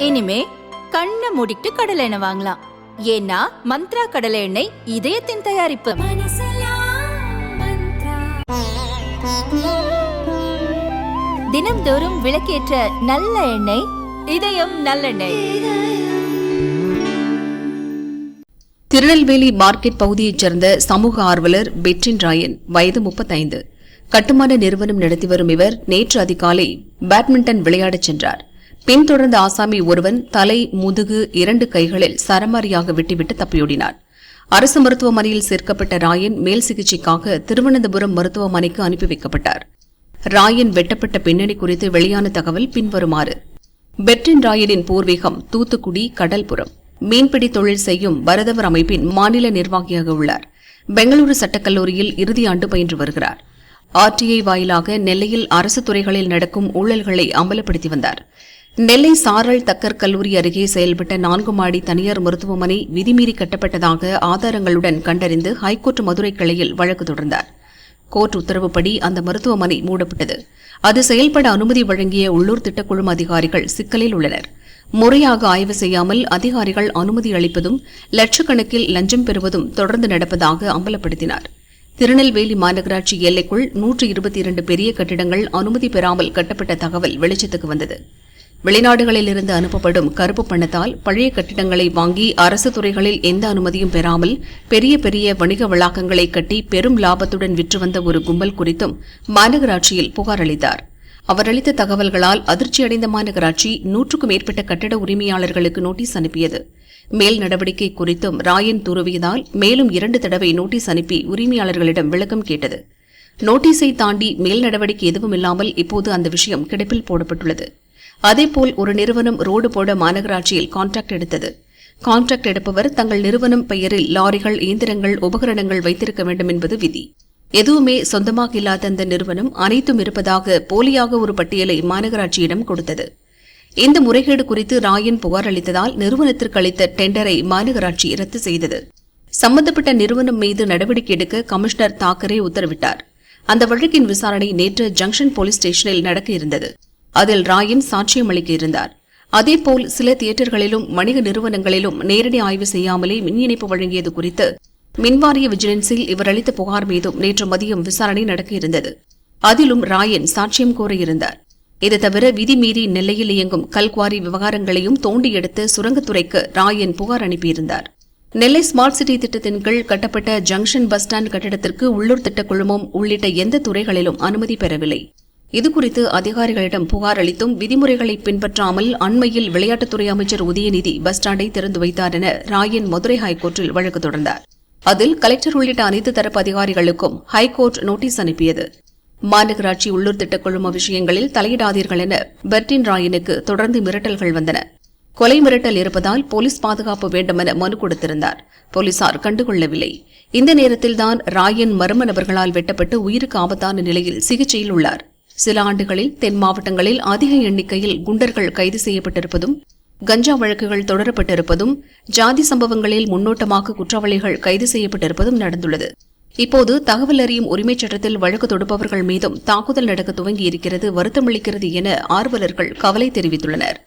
இனிமே கண்ணை மூடிட்டு கடலை எண்ணெய் வாங்கலாம். ஏன்னா மந்த்ரா கடலை எண்ணெய் இதயத்தின் தயாரிப்பு. தினம்தோறும் விளக்கேற்ற நல்ல எண்ணெய் இதயம் நல்லெண்ணெய். திருநெல்வேலி மார்க்கெட் பகுதியைச் சேர்ந்த சமூக ஆர்வலர் பெட்ரின் ராயன் வயது முப்பத்தைந்து. கட்டுமான நிறுவனம் நடத்தி வரும் இவர் நேற்று அதிகாலை பேட்மிண்டன் விளையாடச் சென்றார். பின்தொடர்ந்த ஆசாமி ஒருவன் தலை முதுகு இரண்டு கைகளில் சரமாரியாக விட்டுவிட்டு தப்பியோடினார் அரசு மருத்துவமனையில் சேர்க்கப்பட்ட ராயன் மேல் சிகிச்சைக்காக திருவனந்தபுரம் மருத்துவமனைக்கு அனுப்பி வைக்கப்பட்டார். ராயன் வெட்டப்பட்ட பின்னணி குறித்து வெளியான தகவல் பின்வருமாறு. பெட்ரின் ராயனின் பூர்வீகம் தூத்துக்குடி கடல்புரம். மீன்பிடி தொழில் செய்யும் பரதவர் அமைப்பின் மாநில நிர்வாகியாக உள்ளார். பெங்களூரு சட்டக்கல்லூரியில் இறுதி ஆண்டு பயின்று வருகிறார். ஆர்டிஐ வாயிலாக நெல்லையில் அரசு துறைகளில் நடக்கும் ஊழல்களை அமலப்படுத்தி வந்தார். நெல்லை சாரல் தக்கர் கல்லூரி அருகே செயல்பட்ட நான்கு மாடி தனியார் மருத்துவமனை விதிமீறி கட்டப்பட்டதாக ஆதாரங்களுடன் கண்டறிந்து ஹைகோர்ட் மதுரை கிளையில் வழக்கு தொடர்ந்தார். கோர்ட் உத்தரவுப்படி அந்த மருத்துவமனை மூடப்பட்டது. அது செயல்பட அனுமதி வழங்கிய உள்ளூர் திட்டக்குழும அதிகாரிகள் சிக்கலில் உள்ளனர். முறையாக ஆய்வு செய்யாமல் அதிகாரிகள் அனுமதி அளிப்பதும் லட்சக்கணக்கில் லஞ்சம் பெறுவதும் தொடர்ந்து நடப்பதாக அம்பலப்படுத்தினார். திருநெல்வேலி மாநகராட்சி எல்லைக்குள் நூற்று இருபத்தி இரண்டு பெரிய கட்டிடங்கள் அனுமதி பெறாமல் கட்டப்பட்ட தகவல் வெளிச்சத்துக்கு வந்தது. வெளிநாடுகளிலிருந்து அனுப்பப்படும் கருப்பு பணத்தால் பழைய கட்டிடங்களை வாங்கி அரசு துறைகளில் எந்த அனுமதியும் பெறாமல் பெரிய பெரிய வணிக வளாகங்களை கட்டி பெரும் லாபத்துடன் விற்று வந்த ஒரு கும்பல் குறித்தும் மாநகராட்சியில் புகார் அளித்தார். அவர் அளித்த தகவல்களால் அதிர்ச்சியடைந்த மாநகராட்சி நூற்றுக்கும் மேற்பட்ட கட்டட உரிமையாளர்களுக்கு நோட்டீஸ் அனுப்பியது. மேல் நடவடிக்கை குறித்தும் ராயன் துருவியதால் மேலும் இரண்டு தடவை நோட்டீஸ் அனுப்பி உரிமையாளர்களிடம் விளக்கம் கேட்டது. நோட்டீஸை தாண்டி மேல் நடவடிக்கை எதுவும் இல்லாமல் இப்போது அந்த விஷயம் கிடப்பில் போடப்பட்டுள்ளது. அதேபோல் ஒரு நிறுவனம் ரோடு போட மாநகராட்சியில் கான்ட்ராக்ட் எடுத்தது. கான்ட்ராக்ட் எடுப்பவர் தங்கள் நிறுவனம் பெயரில் லாரிகள் இயந்திரங்கள் உபகரணங்கள் வைத்திருக்க வேண்டும் என்பது விதி. எதுவுமே சொந்தமாக இல்லாத அந்த நிறுவனம் அனைத்தும் இருப்பதாக போலியாக ஒரு பட்டியலை மாநகராட்சியிடம் கொடுத்தது. இந்த முறைகேடு குறித்து ராயன் புகார் அளித்ததால் நிறுவனத்திற்கு அளித்த டெண்டரை மாநகராட்சி ரத்து செய்தது. சம்பந்தப்பட்ட நிறுவனம் மீது நடவடிக்கை எடுக்க கமிஷனர் தாக்கரே உத்தரவிட்டார். அந்த வழக்கின் விசாரணை நேற்று ஜங்ஷன் போலீஸ் ஸ்டேஷனில் நடக்க இருந்தது. அதில் ராயின் சாட்சியம் அளிக்க இருந்தார் அதேபோல் சில தியேட்டர்களிலும் வணிக நிறுவனங்களிலும் நேரடி ஆய்வு செய்யாமலே மின் இணைப்பு வழங்கியது குறித்து மின்வாரிய விஜிலன்ஸில் இவர் அளித்த புகார் மீதும் நேற்று மதியம் விசாரணை நடக்க இருந்தது. அதிலும் ராயன் சாட்சியம் கோர இருந்தார் இது தவிர விதிமீறி நெல்லையில் இயங்கும் கல்குவாரி விவகாரங்களையும் தோண்டி எடுத்து சுரங்கத்துறைக்கு ராயன் புகார் அனுப்பியிருந்தார். நெல்லை ஸ்மார்ட் சிட்டி திட்டத்தின் கீழ் கட்டப்பட்ட ஜங்ஷன் பஸ் ஸ்டாண்ட் கட்டிடத்திற்கு உள்ளூர் திட்டக் குழுமம் உள்ளிட்ட எந்த துறைகளிலும் அனுமதி பெறவில்லை. இதுகுறித்து அதிகாரிகளிடம் புகார் அளித்தும் விதிமுறைகளை பின்பற்றாமல் அண்மையில் விளையாட்டுத்துறை அமைச்சர் உதயநிதி பஸ் ஸ்டாண்டை திறந்து வைத்தார் என ராயன் மதுரை ஹைகோர்ட்டில் வழக்கு தொடர்ந்தார். அதில் கலெக்டர் உள்ளிட்ட அனைத்து தரப்பு அதிகாரிகளுக்கும் ஹைகோர்ட் நோட்டீஸ் அனுப்பியது. மாநகராட்சி உள்ளூர் திட்டக் குழும விஷயங்களில் தலையிடாதீர்கள் என பெர்டின் ராயனுக்கு தொடர்ந்து மிரட்டல்கள் வந்தன. கொலை மிரட்டல் இருப்பதால் போலீஸ் பாதுகாப்பு வேண்டுமென மனு கொடுத்திருந்தார். போலீசார் கண்டுகொள்ளவில்லை. இந்த நேரத்தில்தான் ராயன் மர்ம நபர்களால் வெட்டப்பட்டு உயிருக்கு ஆபத்தான நிலையில் சிகிச்சையில் உள்ளார். சில ஆண்டுகளில் தென் மாவட்டங்களில் அதிக எண்ணிக்கையில் குண்டர்கள் கைது செய்யப்பட்டிருப்பதும் கஞ்சா வழக்குகள் தொடரப்பட்டிருப்பதும் ஜாதி சம்பவங்களில் முன்னோட்டமாக குற்றவாளிகள் கைது செய்யப்பட்டிருப்பதும் நடந்துள்ளது. இப்போது தகவல் அறியும் உரிமைச் சட்டத்தில் வழக்கு தொடுப்பவர்கள் மீதும் தாக்குதல் நடக்க துவங்கியிருக்கிறது வருத்தமளிக்கிறது என ஆர்வலர்கள் கவலை தெரிவித்துள்ளனர்.